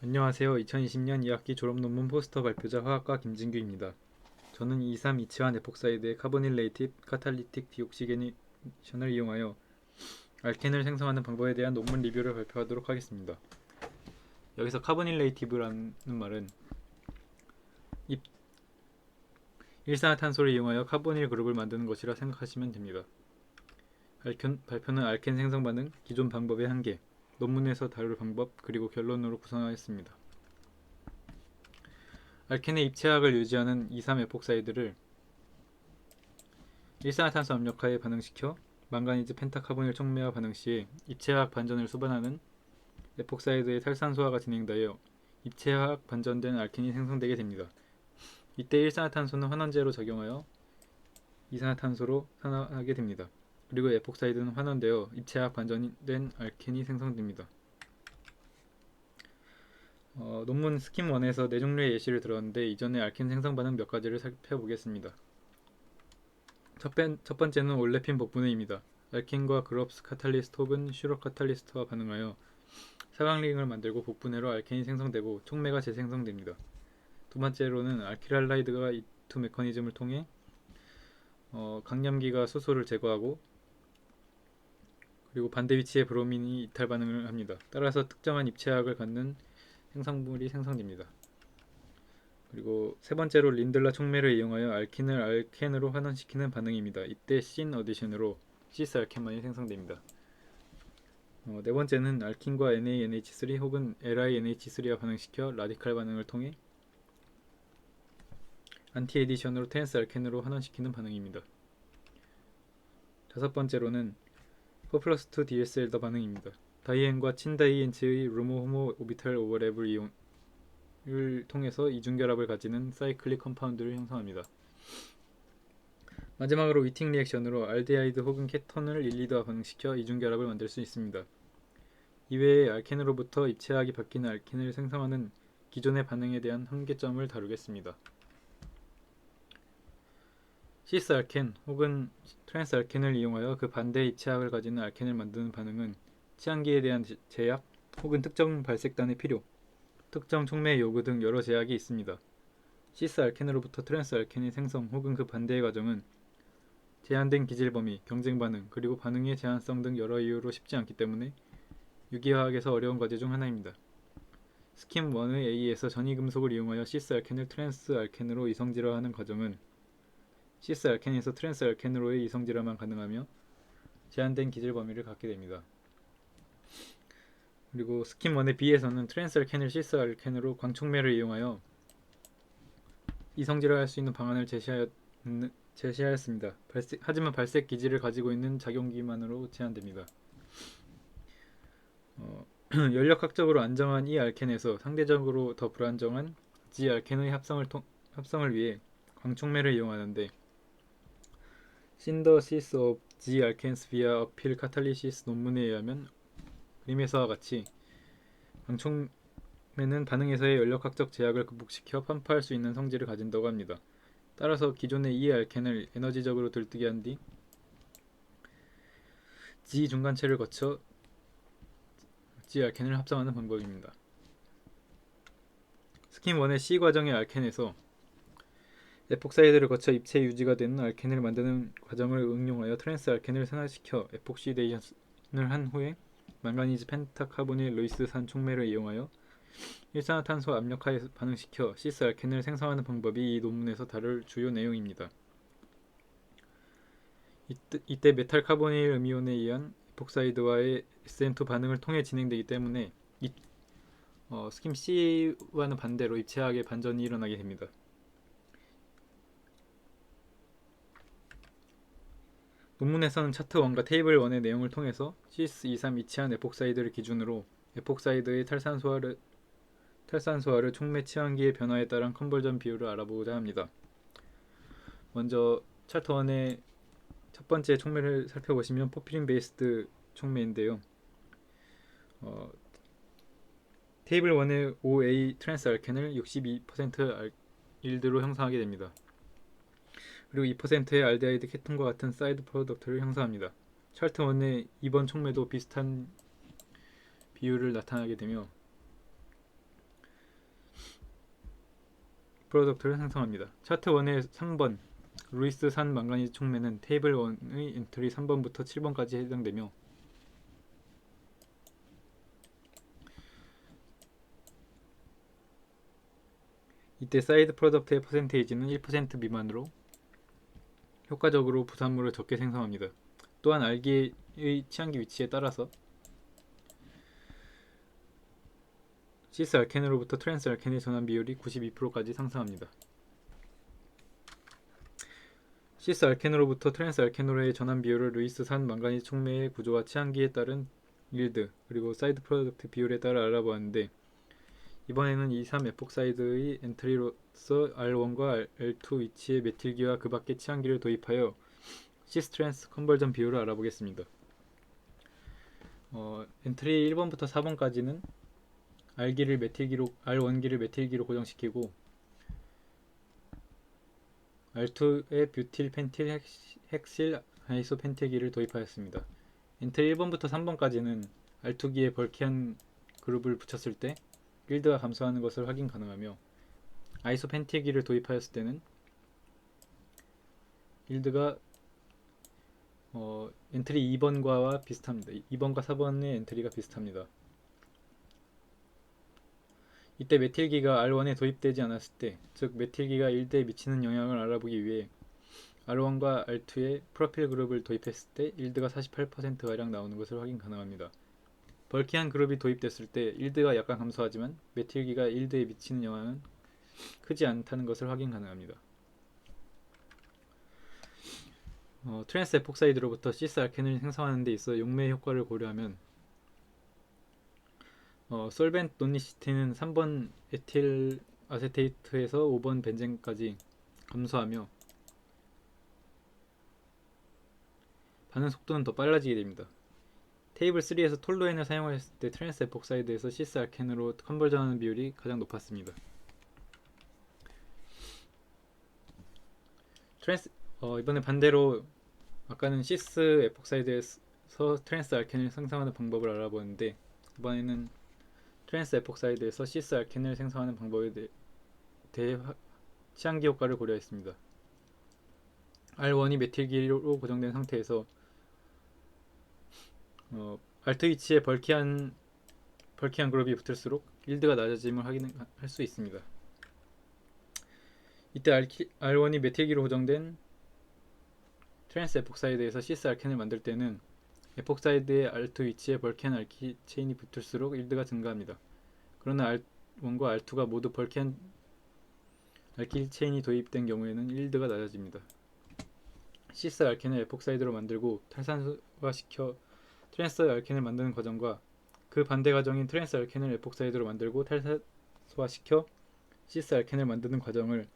안녕하세요. 2020년 2학기 졸업 논문 포스터 발표자 화학과 김진규입니다. 저는 2327화 네폭사이드의 카보닐레이티브 카탈리틱 디옥시게이션을 이용하여 알켄을 생성하는 방법에 대한 논문 리뷰를 발표하도록 하겠습니다. 여기서 카보닐레이티브라는 말은 입 일산화탄소를 이용하여 카보닐 그룹을 만드는 것이라 생각하시면 됩니다. 알켄, 발표는 알켄 생성 반응, 기존 방법의 한계, 논문에서 다룰 방법 그리고 결론으로 구성하였습니다. 알켄의 입체학을 유지하는 2,3에폭사이드를 일산화탄소 압력하에 반응시켜 망가니즈 펜타카본일 촉매와 반응 시 입체화학 반전을 수반하는 에폭사이드의 탈산소화가 진행되어 입체화학 반전된 알켄이 생성되게 됩니다. 이때 일산화탄소는 환원제로 작용하여 이산화탄소로 산화하게 됩니다. 그리고 에폭사이드는 환원되어 입체화학 반전된 알켄이 생성됩니다. 어, 논문 스킴 1에서 네 종류의 예시를 들었는데 이전에 알켄 생성 반응 몇 가지를 살펴보겠습니다. 첫, 번, 첫 번째는 올레핀 복분해입니다. 알켄과 그롭스 카탈리스트 혹은 슈러 카탈리스트와 반응하여 사강링을 만들고 복분해로 알켄이 생성되고 촉매가 재생성됩니다. 두 번째로는 알키랄라이드가 이두 메커니즘을 통해 어, 강염기가 수소를 제거하고 그리고 반대 위치의 브로민이 이탈 반응을 합니다. 따라서 특정한 입체학을 갖는 생성물이 생성됩니다. 그리고 세 번째로 린들라 촉매를 이용하여 알킨을 알켄으로 환원시키는 반응입니다. 이때 신 어디션으로 시스 알켄만이 생성됩니다. 어, 네 번째는 알킨과 NaNH3 혹은 LiNH3와 반응시켜 라디칼 반응을 통해 안티 에디션으로 텐스 알켄으로 환원시키는 반응입니다. 다섯 번째로는 4 플러스 2 DSL더 반응입니다. 다이엔과 친다이엔츠의 루모 호모 오비탈 오버랩을 이용을 통해서 이중결합을 가지는 사이클릭 컴파운드를 형성합니다. 마지막으로 위팅 리액션으로 알데하이드 혹은 케톤을 릴리드와 반응시켜 이중결합을 만들 수 있습니다. 이외에 알켄으로부터 입체학이 바뀌는 알켄을 생성하는 기존의 반응에 대한 한계점을 다루겠습니다. 시스 알켄 혹은 트랜스 알켄을 이용하여 그 반대 입체학을 가지는 알켄을 만드는 반응은 치안기에 대한 제약 혹은 특정 발색단의 필요, 특정 촉매 요구 등 여러 제약이 있습니다. 시스 알켄으로부터 트랜스 알켄의 생성 혹은 그 반대의 과정은 제한된 기질 범위, 경쟁 반응, 그리고 반응의 제한성 등 여러 이유로 쉽지 않기 때문에 유기화학에서 어려운 과제 중 하나입니다. 스킴 1의 A에서 전이금속을 이용하여 시스 알켄을 트랜스 알켄으로 이성질화하는 과정은 시스 알켄에서 트랜스 알켄으로의 이성질화만 가능하며 제한된 기질 범위를 갖게 됩니다. 그리고 스킴 1의 B에서는 트랜스 알켄을 시스 알켄으로 광촉매를 이용하여 이성질화할 수 있는 방안을 제시하였, 제시하였습니다. 발색, 하지만 발색 기질을 가지고 있는 작용기만으로 제한됩니다. 어, 연력학적으로 안정한 이 알켄에서 상대적으로 더 불안정한 G 알켄의 합성을, 통, 합성을 위해 광촉매를 이용하는데 신더시스 오브 G 알켄스 비아 어필 카탈리시스 논문에 의하면 그림에서와 같이 광촉매는 반응에서의 연력학적 제약을 극복시켜 판파할 수 있는 성질을 가진다고 합니다. 따라서 기존의 이 알켄을 에너지적으로 들뜨게 한 뒤 G 중간체를 거쳐 G 알켄을 합성하는 방법입니다. 스킨 1의 C 과정의 알켄에서 에폭 사이드를 거쳐 입체 유지가 되는 알켄을 만드는 과정을 응용하여 트랜스 알켄을 산화시켜 에폭시데이션을 한 후에 망가니즈 펜타카보닐 루이스산 촉매를 이용하여 일산화탄소 압력하에 반응시켜 시스 알켄을 생성하는 방법이 이 논문에서 다룰 주요 내용입니다. 이때, 이때 메탈 카보닐 음이온에 의한 에폭사이드와의 SN2 반응을 통해 진행되기 때문에 이, 어, 스킴 C와는 반대로 입체학의 반전이 일어나게 됩니다. 논문에서는 차트 1과 테이블 1의 내용을 통해서 CS23 이치한 에폭사이드를 기준으로 에폭사이드의 탈산소화를, 탈산소화를 촉매 치환기의 변화에 따른 컨버전 비율을 알아보고자 합니다. 먼저 차트 1의 첫 번째 촉매를 살펴보시면 포피린 베이스드 촉매인데요. 어, 테이블 1의 OA 트랜스 알켄을 62% 일드로 형성하게 됩니다. 그리고 2%의 알데하이드 케톤과 같은 사이드 프로덕트를 형성합니다. 찰트 1의 2번 촉매도 비슷한 비율을 나타나게 되며 프로덕트를 생성합니다. 차트 1의 3번 루이스 산 망가니즈 촉매는 테이블 1의 엔트리 3번부터 7번까지 해당되며 이때 사이드 프로덕트의 퍼센테이지는 1% 미만으로 효과적으로 부산물을 적게 생성합니다. 또한 알기의 취향기 위치에 따라서 시스 알켄으로부터 트랜스 알켄의 전환 비율이 92%까지 상승합니다. 시스 알켄으로부터 트랜스 알켄으로의 전환 비율을 루이스 산 망가니즈 촉매의 구조와 취향기에 따른 일드 그리고 사이드 프로덕트 비율에 따라 알아보았는데 이번에는 이3 에폭 사이드의 엔트리로서 R1과 R2 위치의 메틸기와 그 밖의 취향기를 도입하여 시스트랜스 컨버전 비율을 알아보겠습니다. 어, 엔트리 1번부터 4번까지는 R기를 메틸기로 R1기를 메틸기로 고정시키고 R2에 뷰틸 펜틸 헥실 아이소 펜틸기를 도입하였습니다. 엔트리 1번부터 3번까지는 R2기에 벌키한 그룹을 붙였을 때 빌드가 감소하는 것을 확인 가능하며 아이소 펜티기를 도입하였을 때는 빌드가 어, 엔트리 2번과와 비슷합니다. 2번과 4번의 엔트리가 비슷합니다. 이때 메틸기가 R1에 도입되지 않았을 때, 즉 메틸기가 1대에 미치는 영향을 알아보기 위해 R1과 R2에 프로필 그룹을 도입했을 때 일드가 48%가량 나오는 것을 확인 가능합니다. 벌키한 그룹이 도입됐을 때 일드가 약간 감소하지만 메틸기가 일드에 미치는 영향은 크지 않다는 것을 확인 가능합니다. 어, 트랜스 에폭사이드로부터 시스 알켄을 생성하는 데 있어 용매 효과를 고려하면 어, 솔벤트 논리시티는 3번 에틸 아세테이트에서 5번 벤젠까지 감소하며 반응 속도는 더 빨라지게 됩니다. 테이블 3에서 톨로엔을 사용했을 때 트랜스 에폭사이드에서 시스 알켄으로 컨버전하는 비율이 가장 높았습니다. 트랜스 어, 이번에 반대로 아까는 시스 에폭사이드에서 트랜스 알켄을 생성하는 방법을 알아보는데 이번에는 트랜스 에폭사이드에서 시스 알켄을 생성하는 방법에 대해, 대해 취향기 효과를 고려했습니다. R1이 메틸기로 고정된 상태에서 어, 알트 위치에 벌키한 벌키한 그룹이 붙을수록 일드가 낮아짐을 확인할 수 있습니다. 이때 알키, R1이 메틸기로 고정된 트랜스 에폭사이드에서 시스 알켄을 만들 때는 에폭사이드의 알트 위치에 벌키한 알키 체인이 붙을수록 일드가 증가합니다. 그러나 R1과 R2가 모두 벌키한 알키 체인이 도입된 경우에는 일드가 낮아집니다. 시스 알켄을 에폭사이드로 만들고 탈산화시켜 트랜스 알켄을 만드는 과정과 그 반대 과정인 트랜스 알켄을 에폭사이드로 만들고 탈산화시켜 시스 알켄을 만드는 과정을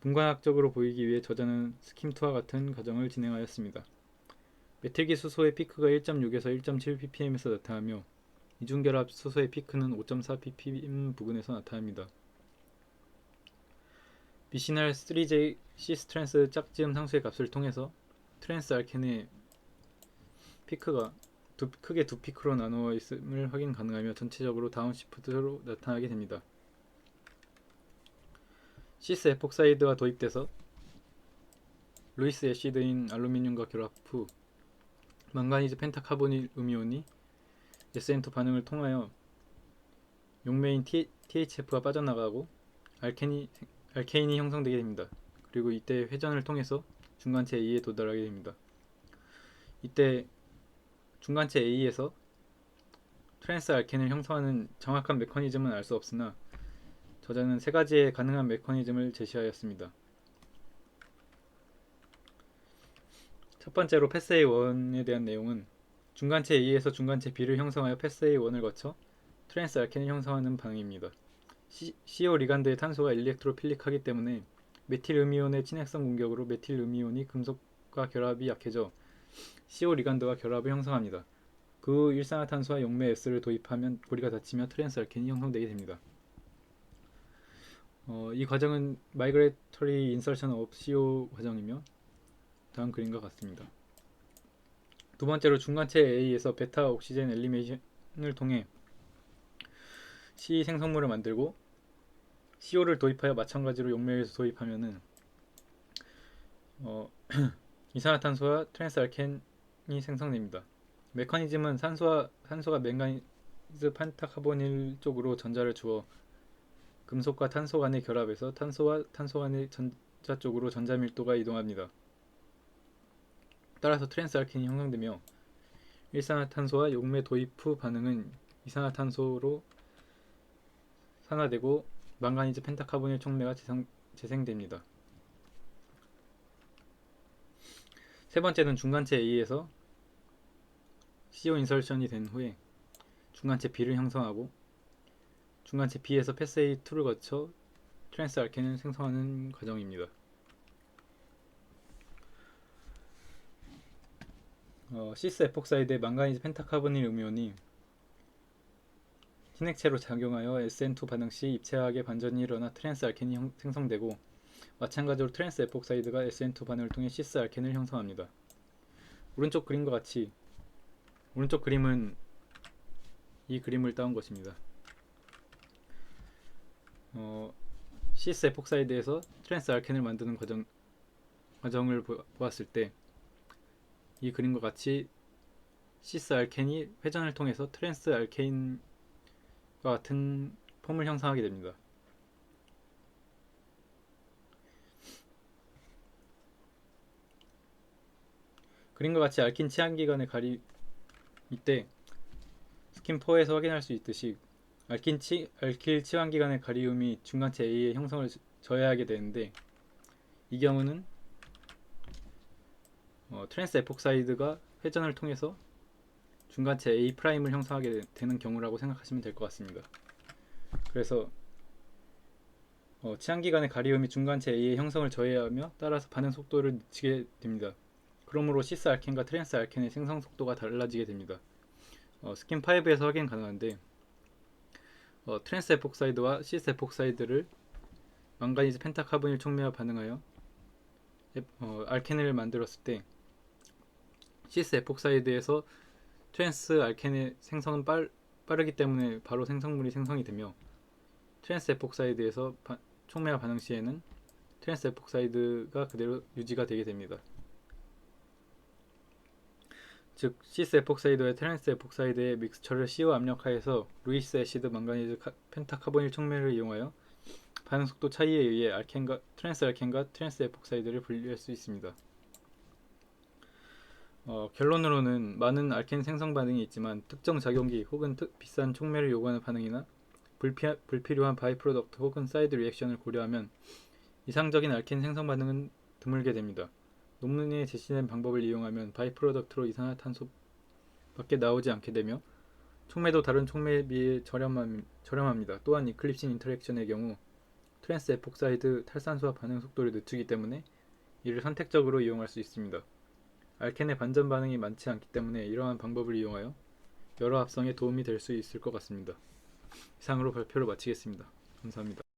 분광학적으로 보이기 위해 저자는 스킴2와 같은 과정을 진행하였습니다. 메틸기 수소의 피크가 1.6에서 1.7ppm에서 나타나며 이중결합 수소의 피크는 5.4ppm 부근에서 나타납니다. 비시날 3J 시스 트랜스 짝지음 상수의 값을 통해서 트랜스 알켄의 피크가 두, 크게 두 피크로 나누어 있음을 확인 가능하며 전체적으로 다운시프트로 나타나게 됩니다. 시스 에폭사이드가 도입돼서 루이스 애시드인 알루미늄과 결합 후 망가니즈 펜타카보닐 음이온이 SN2 반응을 통하여 용매인 THF가 빠져나가고 알케니, 알케인이 형성되게 됩니다. 그리고 이때 회전을 통해서 중간체 A에 도달하게 됩니다. 이때 중간체 A에서 트랜스 알켄을 형성하는 정확한 메커니즘은 알 수 없으나 저자는 세 가지의 가능한 메커니즘을 제시하였습니다. 첫 번째로 패스A 1에 대한 내용은 중간체 A에서 중간체 B를 형성하여 패스A 1을 거쳐 트랜스 알켄을 형성하는 반응입니다. CO 리간드의 탄소가 일렉트로필릭하기 때문에 메틸 음이온의 친핵성 공격으로 메틸 음이온이 금속과 결합이 약해져 CO 리간드와 결합을 형성합니다. 그 일산화탄소와 용매 S를 도입하면 고리가 닫히며 트랜스 알켄이 형성되게 됩니다. 어, 이 과정은 Migratory Insertion of CO 과정이며 다음 그림과 같습니다. 두 번째로 중간체 A에서 베타 옥시젠 엘리메이션을 통해 C 생성물을 만들고 CO를 도입하여 마찬가지로 용매에서 도입하면은 어, 이산화탄소와 트랜스알켄이 생성됩니다. 메커니즘은 산소와 산소가 맹가니즈 판타카보닐 쪽으로 전자를 주어 금속과 탄소 간의 결합에서 탄소와 탄소 간의 전자 쪽으로 전자 밀도가 이동합니다. 따라서 트랜스알켄이 형성되며 일산화탄소와 용매 도입 후 반응은 이산화탄소로 산화되고 망가니즈 펜타카보닐 촉매가 재생, 재생됩니다. 세 번째는 중간체 A에서 CO 인설션이 된 후에 중간체 B를 형성하고 중간체 B에서 패스 A2를 거쳐 트랜스 알켄을 생성하는 과정입니다. 어, 시스 에폭사이드의 망가니즈 펜타카보닐 음이온이 tin액체로 작용하여 SN2 반응 시 입체하게 반전이 일어나 트랜스 알켄이 형- 생성되고 마찬가지로 트랜스 에폭사이드가 SN2 반응을 통해 시스 알켄을 형성합니다. 오른쪽 그림과 같이 오른쪽 그림은 이 그림을 따온 것입니다. 어, 시스 에폭사이드에서 트랜스 알켄을 만드는 과정 과정을 보, 보았을 때 이 그림과 같이 시스 알켄이 회전을 통해서 트랜스 알케인과 같은 폼을 형성하게 됩니다. 그림과 같이 알킨 치환기관의 가리 이때 스킨 4에서 확인할 수 있듯이 알킨 치, 알킬 치환기관의 가리움이 중간체 A의 형성을 저- 저해하게 되는데 이 경우는 어, 트랜스 에폭사이드가 회전을 통해서 중간체 A 프라임을 형성하게 되- 되는 경우라고 생각하시면 될 것 같습니다. 그래서 어, 치환기관의 가리움이 중간체 A의 형성을 저해하며 따라서 반응 속도를 늦추게 됩니다. 그러므로 시스 알켄과 트랜스 알켄의 생성 속도가 달라지게 됩니다. 어, 스킨 5에서 확인 가능한데 어, 트랜스 에폭사이드와 시스 에폭사이드를 망가니즈 펜타카보닐 촉매와 반응하여 에- 어, 알켄을 만들었을 때 시스 에폭사이드에서 트랜스 알켄의 생성은 빨, 빠르기 때문에 바로 생성물이 생성이 되며 트랜스 에폭사이드에서 바- 촉매와 반응 시에는 트랜스 에폭사이드가 그대로 유지가 되게 됩니다. 즉 시스 에폭사이드와 트랜스 에폭사이드의 믹스처를 CO 압력하에서 루이스 애시드 망가니즈 카- 펜타카보닐 촉매를 이용하여 반응 속도 차이에 의해 알켄과 트랜스 알켄과 트랜스 에폭사이드를 분리할 수 있습니다. 어, 결론으로는 많은 알켄 생성 반응이 있지만 특정 작용기 혹은 특, 비싼 촉매를 요구하는 반응이나 불피, 불필요한 바이프로덕트 혹은 사이드 리액션을 고려하면 이상적인 알켄 생성 반응은 드물게 됩니다. 논문에 제시된 방법을 이용하면 바이프로덕트로 이산화탄소 밖에 나오지 않게 되며 촉매도 다른 촉매에 비해 저렴함, 저렴합니다. 또한 이클립신 인터랙션의 경우 트랜스 에폭사이드 탈산소와 반응 속도를 늦추기 때문에 이를 선택적으로 이용할 수 있습니다. 알켄의 반전 반응이 많지 않기 때문에 이러한 방법을 이용하여 여러 합성에 도움이 될 수 있을 것 같습니다. 이상으로 발표를 마치겠습니다. 감사합니다.